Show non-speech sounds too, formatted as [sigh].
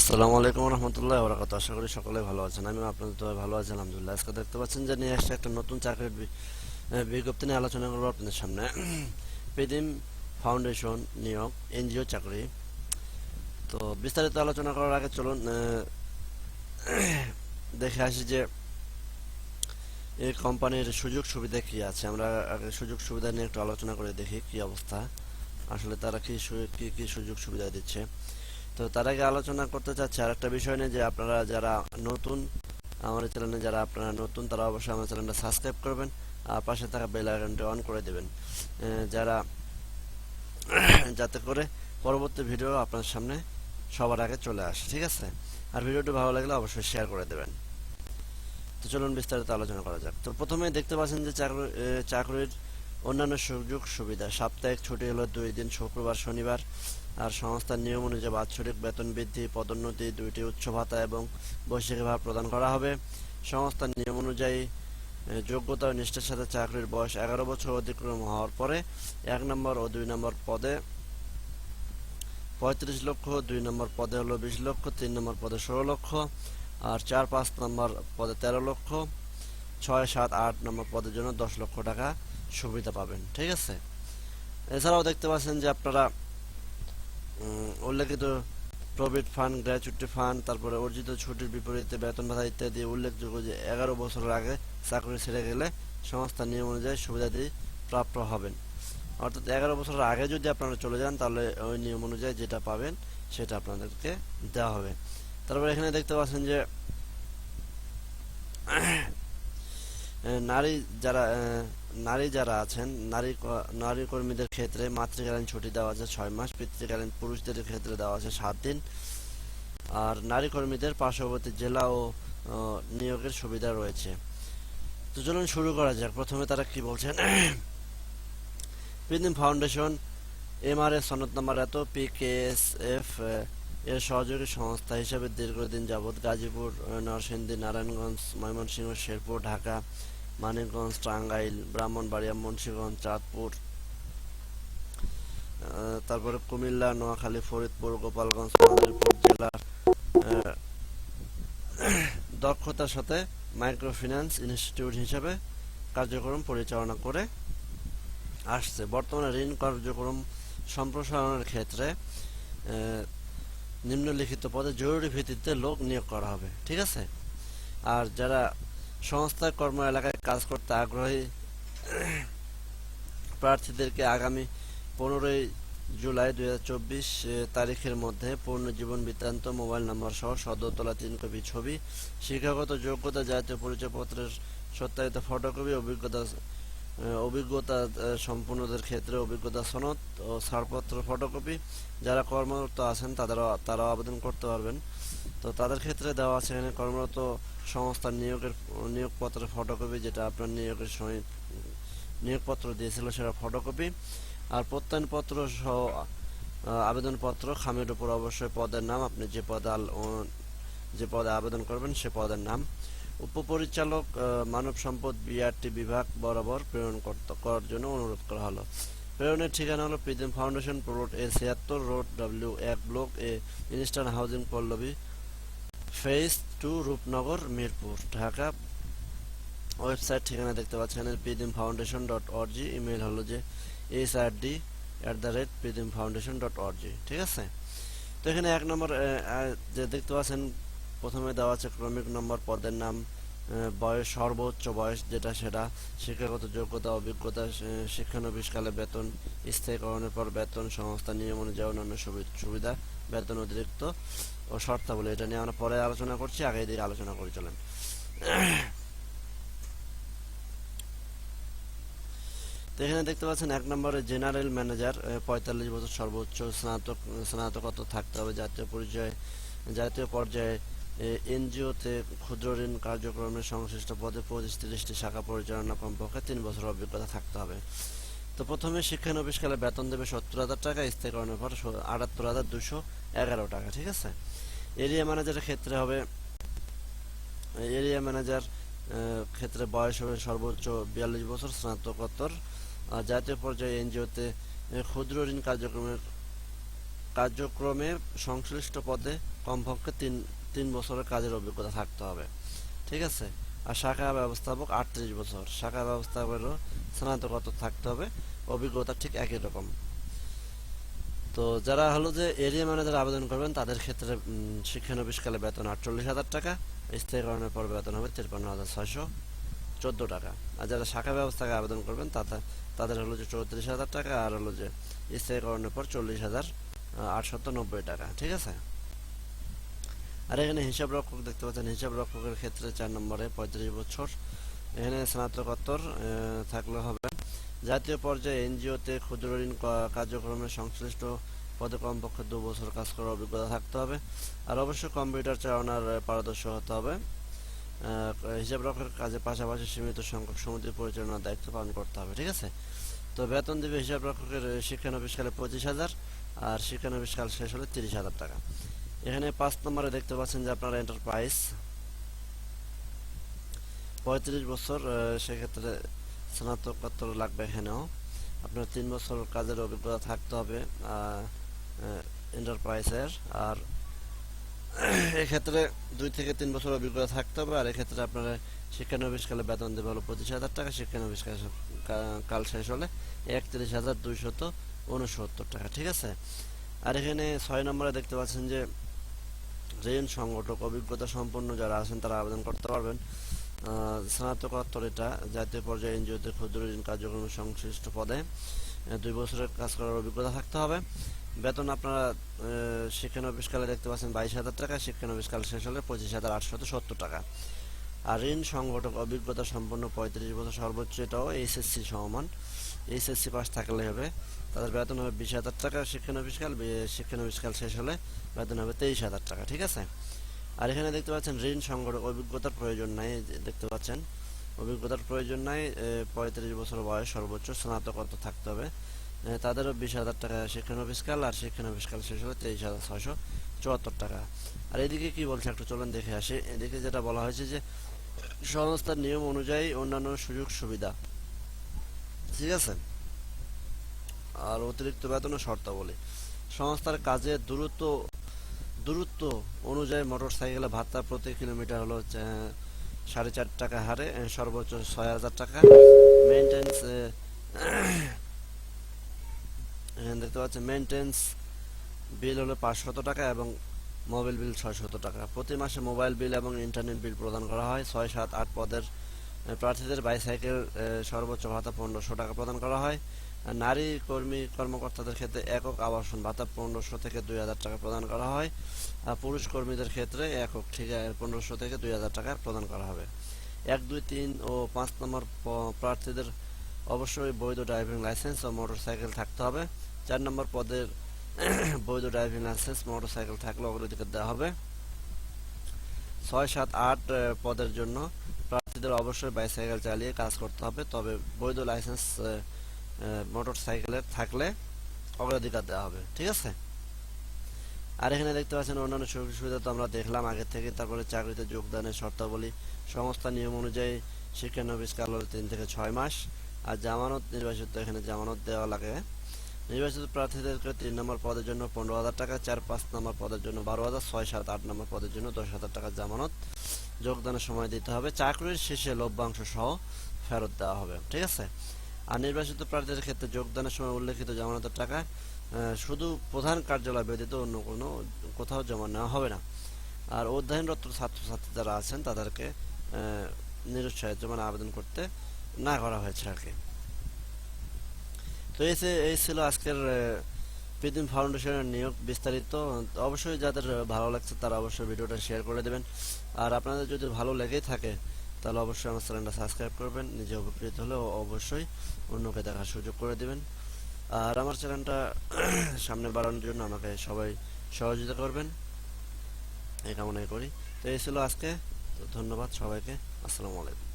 আসসালামু আলাইকুম রহমতুল্লাহ বরাকাত আশা করি সকলে ভালো আছেন। আমিও আপনাদের তো ভালো আছি, আলহামদুলিল্লাহ। আজকে দেখতে পাচ্ছেন যে নিয়ে আসছে একটা নতুন চাকরির বিজ্ঞপ্তি নিয়ে আলোচনা করব আপনাদের সামনে। [clears throat] পেদিম ফাউন্ডেশন নিয়োগ, এনজিও চাকরি। তো বিস্তারিত আলোচনা করার আগে চলুন [clears throat] দেখে আসি যে এই কোম্পানির সুযোগ সুবিধা কি আছে। আমরা আগে সুযোগ সুবিধা নিয়ে একটু আলোচনা করে দেখি কি অবস্থা। আসলে তারা কি কি কি সুযোগ সুবিধা দিচ্ছে। তো তার আগে আলোচনা করতে চাচ্ছি আর একটা বিষয় নিয়ে, যে আপনারা যারা নতুন আমার চ্যানেলে, যারা আপনারা নতুন, তারা অবশ্যই আমার চ্যানেলটা সাবস্ক্রাইব করবেন আর পাশে থাকা বেল আইকনটি অন করে দেবেন। যারা যাতে করে পরবর্তী ভিডিও আপনার সামনে সবার আগে চলে আসে, ঠিক আছে? আর ভিডিওটি ভালো লাগলে অবশ্যই শেয়ার করে দেবেন। তো চলুন বিস্তারিত আলোচনা করা যাক। তো প্রথমে দেখতে পাচ্ছেন যে চাকরি চাকরির অন্যান্য সুযোগ সুবিধা। সাপ্তাহিক ছুটি হলো দুই দিন, শুক্রবার, শনিবার। আর সংস্থার নিয়ম অনুযায়ী বাৎসরিক বেতন বৃদ্ধি, পদোন্নতি, দুইটি উচ্চ ভাতা এবং বৈশ্বিক ভাতা প্রদান করা হবে। সংস্থার নিয়ম অনুযায়ী যোগ্যতা ও নিষ্ঠার সাথে চাকরির বয়স এগারো বছর অতিক্রম হওয়ার পরে এক নম্বর ও দুই নম্বর পদে পঁয়ত্রিশ লক্ষ, দুই নম্বর পদে হলো বিশ লক্ষ, তিন নম্বর পদে ষোলো লক্ষ, আর চার পাঁচ নম্বর পদে তেরো লক্ষ, ছয় সাত আট নম্বর পদের জন্য দশ লক্ষ টাকা সুবিধা পাবেন, ঠিক আছে? এছাড়াও দেখতে পাচ্ছেন যে আপনারা উল্লেখিত প্রভিড ফান্ড, গ্র্যাচুইটি ফান্ড, তারপরে অর্জিত ছুটির বিপরীতে বেতন ভাতা ইত্যাদি উল্লেখযোগ্য যে এগারো বছরের আগে চাকরি ছেড়ে গেলে সংস্থার নিয়ম অনুযায়ী সুবিধাদি প্রাপ্য হবেন। অর্থাৎ এগারো বছরের আগে যদি আপনারা চলে যান, তাহলে ওই নিয়ম অনুযায়ী যেটা পাবেন, সেটা আপনাদেরকে দেওয়া হবে। তারপরে এখানে দেখতে পাচ্ছেন যে নারী যারা নারী যারা আছেন, নারী নারী কর্মীদের ক্ষেত্রে মাতৃকালীন ছুটি দেওয়া আছে ছয় মাস, পিতৃকালীন পুরুষদের ক্ষেত্রে দেওয়া আছে সাত দিন। আর নারী কর্মীদের পার্শ্ববর্তী জেলা ও নিয়োগের সুবিধা রয়েছে। তো চলুন শুরু করা যাক। প্রথমে তারা কি বলছেন? [clears throat] প্রিদিম ফাউন্ডেশন এমআরএস সনদ নাম্বার এত, পিকেএসএফ, এর সহযোগী সংস্থা হিসেবে দীর্ঘদিন যাবৎ গাজীপুর, নরসিংদী, নারায়ণগঞ্জ, ময়মনসিংহ, শেরপুর, ঢাকা মানিকগঞ্জ, টাঙ্গাইল, ব্রাহ্মণবাড়িয়া, মুন্সিগঞ্জ, চাঁদপুর তারপরে কুমিল্লা, নোয়াখালী, ফরিদপুর, গোপালগঞ্জ মাদারীপুর জেলার দক্ষতার সাথে মাইক্রোফিন্যান্স ইনস্টিটিউট হিসেবে কার্যক্রম পরিচালনা করে আসছে। বর্তমানে ঋণ কার্যক্রম সম্প্রসারণের ক্ষেত্রে নিম্নলিখিত পদে জরুরি ভিত্তিতে লোক নিয়োগ করা হবে, ঠিক আছে? আর যারা সংস্থার কর্ম এলাকায় কাজ করতে আগ্রহী প্রার্থীদেরকে আগামী পনেরোই জুলাই দুই হাজার চব্বিশ তারিখের মধ্যে পূর্ণ জীবন বৃত্তান্ত মোবাইল নম্বর সহ সদরতলা তিন কপি ছবি, শিক্ষাগত যোগ্যতা জাতীয় পরিচয়পত্রের সত্যায়িত ফটোকপি, অভিজ্ঞতা অভিজ্ঞতা সম্পূর্ণদের ক্ষেত্রে অভিজ্ঞতা সনদ ও ছাড়পত্র ফটোকপি, যারা কর্মরত আছেন তাদেরও, তারাও আবেদন করতে পারবেন। তো তাদের ক্ষেত্রে দেওয়া আছে এখানে কর্মরত সংস্থার নিয়োগের, নিয়োগপত্রের ফটোকপি যেটা আপনার নিয়োগের সময়, নিয়োগপত্র দিয়েছিল সেটা ফটোকপি আর প্রত্যয়নপত্র সহ আবেদনপত্র খামের উপর অবশ্যই পদের নাম, আপনি যে পদে যে পদে আবেদন করবেন সে পদের নাম। উপপরিচালক মানব সম্পদ বিআরটি বিভাগ বরাবর প্রেরণ করার জন্য অনুরোধ করা হলো। প্রেরণের ঠিকানা হলো প্রিজম ফাউন্ডেশন প্লট এ ছিয়াত্তর, রোড ডাব্লিউ এক block A, Eastern Housing Pallabi. Phase two Rupnagar, Mirpur. Dhaka website ঠিকানা দেখতে পাচ্ছেন Pidim foundation dot org email হলো যে S R D at the rate Pidim foundation dot org ঠিক আছে? তো এখানে এক নম্বর যে দেখতে পাচ্ছেন, প্রথমে দেওয়া আছে ক্রমিক নম্বর, পদের নাম বয়স সর্বোচ্চ বয়স যেটা সেটা, শিক্ষাগত যোগ্যতা, অভিজ্ঞতা শিক্ষানবিশকালে বেতন, স্থায়ীকরণের পর বেতন, সংস্থা নিয়ম অনুযায়ী অন্যান্য সুবিধা, বেতন অতিরিক্ত ও শর্তাবলী। এটা নিয়ে আমরা পরে আলোচনা করছি, আগে দিকে আলোচনা করে, চলেন। এখানে দেখতে পাচ্ছেন এক নম্বরে জেনারেল ম্যানেজার পঁয়তাল্লিশ বছর সর্বোচ্চ স্নাতক স্নাতকত্ব থাকতে হবে জাতীয় পরিচয় জাতীয় পর্যায়ে এনজিওতে ক্ষুদ্র ঋণ কার্যক্রমের সংশ্লিষ্ট পদে পঁচিশ তিরিশটি শাখা পরিচালনা কমপক্ষে তিন বছর অভিজ্ঞতা থাকতে হবে। তো প্রথমে শিক্ষানবিশকালে বেতন দেবে সত্তর হাজার টাকা স্থায়ীকরণের পর আটাত্তর হাজার দুশো এগারো টাকা, ঠিক আছে? এরিয়া ম্যানেজারের ক্ষেত্রে হবে এরিয়া ম্যানেজার ক্ষেত্রে বয়স হবে সর্বোচ্চ বিয়াল্লিশ বছর, স্নাতকোত্তর। জাতীয় পর্যায়ে এনজিওতে ক্ষুদ্র ঋণ কার্যক্রমের, কার্যক্রমে সংশ্লিষ্ট পদে কমপক্ষে তিন তিন বছরের কাজের অভিজ্ঞতা থাকতে হবে। ঠিক আছে? আর শাখা ব্যবস্থাপক আটত্রিশ বছর। শাখা ব্যবস্থাপকেরও স্নাতকোত্তর থাকতে হবে। অভিজ্ঞতা ঠিক একই রকম। তো যারা হলো যে এরিয়া ম্যানেজার আবেদন করবেন তাদের ক্ষেত্রে উম, শিক্ষানবিশকালে বেতন আটচল্লিশ হাজার টাকা স্থায়ীকরণের পর বেতন হবে তিরপান্ন হাজার ছয়শো চোদ্দ টাকা। আর যারা শাখা ব্যবস্থাকে আবেদন করবেন তাতে তাদের হলো যে চৌত্রিশ হাজার টাকা আর হলো যে স্থায়ীকরণের পর চল্লিশ হাজার আটশত নব্বই টাকা। ঠিক আছে? আর এখানে হিসাব রক্ষক দেখতে পাচ্ছেন, হিসাব রক্ষকের ক্ষেত্রে চার নম্বরে পঁয়ত্রিশ বছর। এখানে স্নাতকোত্তর থাকলে হবে। জাতীয় পর্যায়ে এনজিওতে ক্ষুদ্র ঋণ কার্যক্রমে সংশ্লিষ্ট পদে কমপক্ষে দু বছর কাজ করার অভিজ্ঞতা থাকতে হবে। আর অবশ্যই কম্পিউটার চালানোর পারদর্শী হতে হবে। হিসাব রক্ষকের কাজে পাশাপাশি সীমিত সংখ্যক সমিতি পরিচালনার দায়িত্ব পালন করতে হবে, ঠিক আছে? তো বেতন দেবে হিসাব রক্ষকের শিক্ষানবিশকালে পঁচিশ হাজার, আর শিক্ষানবিশকাল শেষ হলে তিরিশ হাজার টাকা। এখানে পাঁচ নম্বরে দেখতে পাচ্ছেন যে আপনার এন্টারপ্রাইজ পঁয়ত্রিশ বছর সেক্ষেত্রে স্নাতকোত্তর লাগবে এখানেও। আপনার তিন বছর কাজের অভিজ্ঞতা থাকতে হবে এন্টারপ্রাইজের আর এক্ষেত্রে দুই থেকে তিন বছর অভিজ্ঞতা থাকতে হবে, আর এক্ষেত্রে আপনার শিক্ষানবিশকালে বেতন দেবে হলো পঁচিশ হাজার টাকা শিক্ষানবিশ কাল শেষ হলে একত্রিশ হাজার দুইশত উনসত্তর টাকা, ঠিক আছে? আর এখানে ছয় নম্বরে দেখতে পাচ্ছেন যে ঋণ সংগঠক, অভিজ্ঞতা সম্পন্ন যারা আছেন তারা আবেদন করতে পারবেন। স্নাতকোত্তর এটা, জাতীয় পর্যায়ে এনজিওতে ক্ষুদ্র ঋণ কার্যক্রমের সংশ্লিষ্ট পদে। দুই বছরের কাজ করার অভিজ্ঞতা থাকতে হবে। বেতন আপনারা শিক্ষানবিশকালে দেখতে পাচ্ছেন বাইশ হাজার টাকা শিক্ষানবিশকাল শেষ হলে পঁচিশ হাজার আটশত সত্তর টাকা। আর ঋণ সংগঠক, অভিজ্ঞতা সম্পন্ন পঁয়ত্রিশ বছর সর্বোচ্চ এটাও এইচএসসি সমমান এইচএসসি পাস থাকলে হবে। তাদের বেতন হবে বিশ হাজার টাকা শিক্ষানবিশকাল বি- শিক্ষানবিশকাল শেষ হলে বেতন হবে তেইশ হাজার টাকা, ঠিক আছে? আর এখানে দেখতে পাচ্ছেন ঋণ সংগঠক অভিজ্ঞতার প্রয়োজন নাই দেখতে পাচ্ছেন। অভিজ্ঞতার প্রয়োজন নাই পঁয়ত্রিশ বছর বয়স সর্বোচ্চ, স্নাতকোত্তর থাকতে হবে। তাদেরও বিশ হাজার টাকা শিক্ষানবিশকাল আর শিক্ষানবিশকাল শেষ হলে তেইশ হাজার ছয়শো চুয়াত্তর টাকা। আর এদিকে কি বলছে, একটু চলুন দেখে আসি। এদিকে যেটা বলা হয়েছে যে, সংস্থার নিয়ম অনুযায়ী অন্যান্য সুযোগ সুবিধা ঠিক আছে? আর অতিরিক্ত বেতন শর্তাবলী সংস্থার কাজে দূরত্ব দূরত্ব অনুযায়ী মোটর সাইকেলে ভাতা প্রতি কিলোমিটার হলো সাড়ে চার টাকা হারে সর্বোচ্চ ছয় হাজার টাকা। মেনটেন্স দেখতে পাচ্ছেন মেনটেন্স বিল হলো পাঁচশত টাকা এবং মোবাইল বিল ছয়শত টাকা। প্রতি মাসে মোবাইল বিল এবং ইন্টারনেট বিল প্রদান করা হয়। ছয় সাত আট পদের প্রার্থীদের বাইসাইকেল সর্বোচ্চ ভাতা পনেরোশো টাকা প্রদান করা হয়। আর নারী কর্মী, কর্মকর্তাদের ক্ষেত্রে একক আবাসন ভাতা পনেরোশো থেকে দুই হাজার টাকা প্রদান করা হয়। আর পুরুষ কর্মীদের ক্ষেত্রে একক ঠিক পনেরোশো থেকে দুই হাজার টাকা প্রদান করা হবে। এক, দুই, তিন ও পাঁচ নম্বর প্রার্থীদের অবশ্যই বৈধ ড্রাইভিং লাইসেন্স ও মোটরসাইকেল থাকতে হবে। চার নম্বর পদের [clears throat] বৈধ ড্রাইভিং লাইসেন্স মোটরসাইকেল থাকলে অগ্রাধিকার দেওয়া হবে। ছয়, সাত, আট পদের জন্য প্রার্থীদের অবশ্যই বাইসাইকেল চালিয়ে কাজ করতে হবে। তবে বৈধ লাইসেন্স মোটর সাইকেলের থাকলে অগ্রাধিকার দেওয়া হবে, ঠিক আছে? আর এখানে দেখতে পাচ্ছেন অন্যান্য সুযোগ সুবিধা তো আমরা দেখলাম আগে থেকে। তারপরে চাকরিতে যোগদানের শর্তাবলী সংস্থা নিয়ম অনুযায়ী শিক্ষানবিশ কাল তিন থেকে ছয় মাস। আর জামানত নির্বাচিত, এখানে জামানত দেওয়া লাগে। নির্বাচিত প্রার্থীদেরকে তিন নম্বর পদের জন্য পনেরো হাজার টাকা, চার পাঁচ নম্বর পদের জন্য বারো হাজার, ছয় সাত আট নম্বর পদের জন্য দশ হাজার টাকা জামানত। যোগদানের সময় দিতে হবে। চাকরির শেষে লভ্যাংশ সহ ফেরত দেওয়া হবে, ঠিক আছে? আর নির্বাচিত প্রার্থীদের ক্ষেত্রে যোগদানের সময় উল্লেখিত জামানতের টাকা শুধু প্রধান কার্যালয় ব্যতীত অন্য কোনো কোথাও জমা নেওয়া হবে না। আর অধ্যয়নরত ছাত্রছাত্রী যারা আছেন, তাদেরকে নিরুৎসাহিত মানে আবেদন করতে না করা হয়েছে আর কি। তো এই ছিল আজকের পিদিম ফাউন্ডেশনের নিয়োগ বিস্তারিত। অবশ্যই যাদের ভালো লাগছে তারা অবশ্যই ভিডিওটা শেয়ার করে দেবেন। আর আপনাদের যদি ভালো লেগেই থাকে, তাহলে অবশ্যই আমার চ্যানেলটা সাবস্ক্রাইব করবেন। নিজে উপকৃত হলে অবশ্যই অন্যকে দেখার সুযোগ করে দেবেন। আর আমার চ্যানেলটা [clears throat] সামনে বাড়ানোর জন্য আমাকে সবাই সহযোগিতা করবেন। এই কামনাই করি। তো এই ছিল আজকে। তো ধন্যবাদ সবাইকে। আসসালামু আলাইকুম।